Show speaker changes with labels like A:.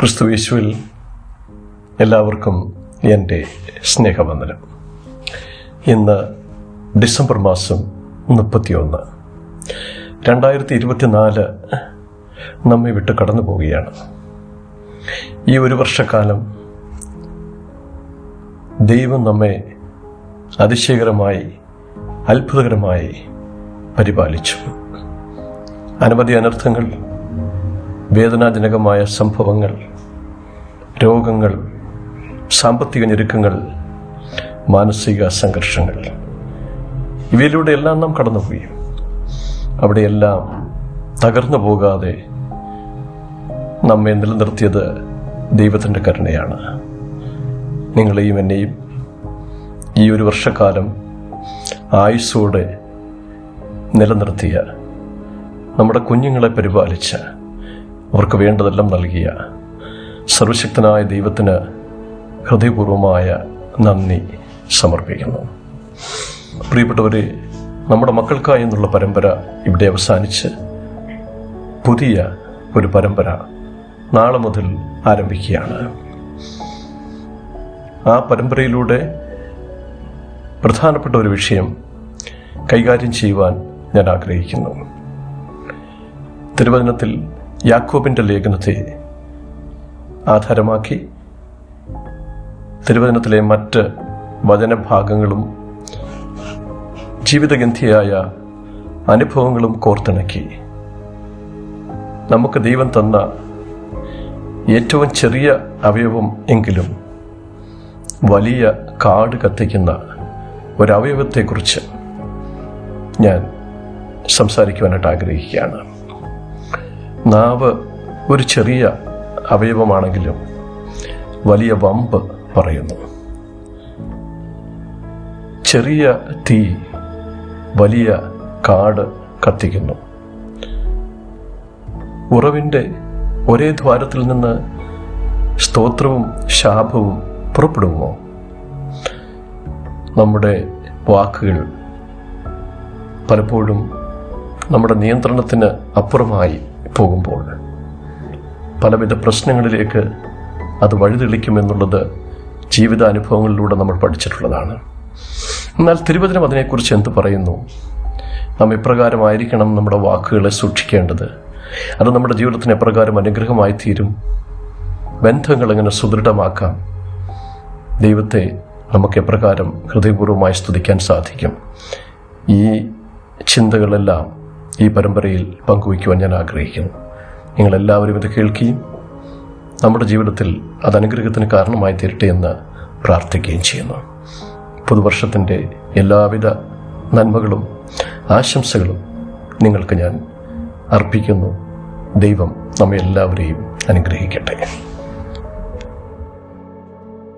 A: ക്രിസ്തുവേശുവിൽ എല്ലാവർക്കും എന്റെ സ്നേഹവന്ദനം. ഇന്ന് ഡിസംബർ മാസം മുപ്പത്തിയൊന്ന്. രണ്ടായിരത്തി ഇരുപത്തിനാല് നമ്മെ വിട്ട് കടന്നു പോവുകയാണ്. ഈ ഒരു വർഷക്കാലം ദൈവം നമ്മെ അതിശയകരമായി അത്ഭുതകരമായി പരിപാലിച്ചു. അനവധി അനർത്ഥങ്ങൾ വേദനാജനകമായ സംഭവങ്ങൾ രോഗങ്ങൾ സാമ്പത്തിക ഞെരുക്കങ്ങൾ മാനസിക സംഘർഷങ്ങൾ. ഇവയിലൂടെ എല്ലാം നാം കടന്നുപോയി. അവിടെയെല്ലാം തകർന്നു പോകാതെ നമ്മെ നിലനിർത്തിയത് ദൈവത്തിന്റെ കരുണയാണ്. നിങ്ങളെയും എന്നെയും ഈ ഒരു വർഷക്കാലം ആയുസ്സോടെ നിലനിർത്തിയ നമ്മുടെ കുഞ്ഞുങ്ങളെ പരിപാലിച്ച അവർക്ക് വേണ്ടതെല്ലാം നൽകിയ സർവശക്തനായ ദൈവത്തിന് ഹൃദയപൂർവമായ നന്ദി സമർപ്പിക്കുന്നു. പ്രിയപ്പെട്ടവരെ നമ്മുടെ മക്കൾക്കായി എന്നുള്ള പരമ്പര ഇവിടെ അവസാനിച്ച് പുതിയ ഒരു പരമ്പര നാളെ മുതൽ ആരംഭിക്കുകയാണ്. ആ പരമ്പരയിലൂടെ പ്രധാനപ്പെട്ട ഒരു വിഷയം കൈകാര്യം ചെയ്യുവാൻ ഞാൻ ആഗ്രഹിക്കുന്നു. തിരുവചനത്തിൽ യാക്കോബിന്റെ ലേഖനത്തെ ആധാരമാക്കി തിരുവചനത്തിലെ മറ്റ് വചനഭാഗങ്ങളും ജീവിതഗന്ധിയായ അനുഭവങ്ങളും കോർത്തിണക്കി. നമുക്ക് ദൈവം തന്ന ഏറ്റവും ചെറിയ അവയവം എങ്കിലും വലിയ കാട് കത്തിക്കുന്ന ഒരവയവത്തെക്കുറിച്ച് ഞാൻ സംസാരിക്കുവാനായിട്ട് ആഗ്രഹിക്കുകയാണ്. നാവ് ഒരു ചെറിയ അവയവമാണെങ്കിലും വലിയ വമ്പ് പറയുന്നു. ചെറിയ തീ വലിയ കാട് കത്തിക്കുന്നു. ഉറവിന്റെ ഒരേ ദ്വാരത്തിൽ നിന്ന് സ്തോത്രവും ശാപവും പുറപ്പെടുമോ? നമ്മുടെ വാക്കുകൾ പലപ്പോഴും നമ്മുടെ നിയന്ത്രണത്തിന് അപ്പുറമായി പോകുമ്പോൾ പലവിധ പ്രശ്നങ്ങളിലേക്ക് അത് വഴിതെളിക്കുമെന്നുള്ളത് ജീവിതാനുഭവങ്ങളിലൂടെ നമ്മൾ പഠിച്ചിട്ടുള്ളതാണ്. എന്നാൽ തിരുവചനം അതിനെക്കുറിച്ച് എന്ത് പറയുന്നു? നാം എപ്രകാരമായിരിക്കണം നമ്മുടെ വാക്കുകളെ സൂക്ഷിക്കേണ്ടത്? അത് നമ്മുടെ ജീവിതത്തിന് എപ്രകാരം അനുഗ്രഹമായി തീരും? ബന്ധങ്ങൾ എങ്ങനെ സുദൃഢമാക്കാം? ദൈവത്തെ നമുക്ക് എപ്രകാരം ഹൃദയപൂർവമായി സ്തുതിക്കാൻ സാധിക്കും. ഈ ചിന്തകളെല്ലാം ഈ പരമ്പരയിൽ പങ്കുവയ്ക്കുവാൻ ഞാൻ ആഗ്രഹിക്കുന്നു. നിങ്ങളെല്ലാവരും ഇത് കേൾക്കുകയും നമ്മുടെ ജീവിതത്തിൽ അത് അനുഗ്രഹത്തിന് കാരണമായി തീരട്ടെ എന്ന് പ്രാർത്ഥിക്കുകയും ചെയ്യുന്നു. പുതുവർഷത്തിന്റെ എല്ലാവിധ നന്മകളും ആശംസകളും നിങ്ങൾക്ക് ഞാൻ അർപ്പിക്കുന്നു. ദൈവം നമ്മെല്ലാവരെയും അനുഗ്രഹിക്കട്ടെ.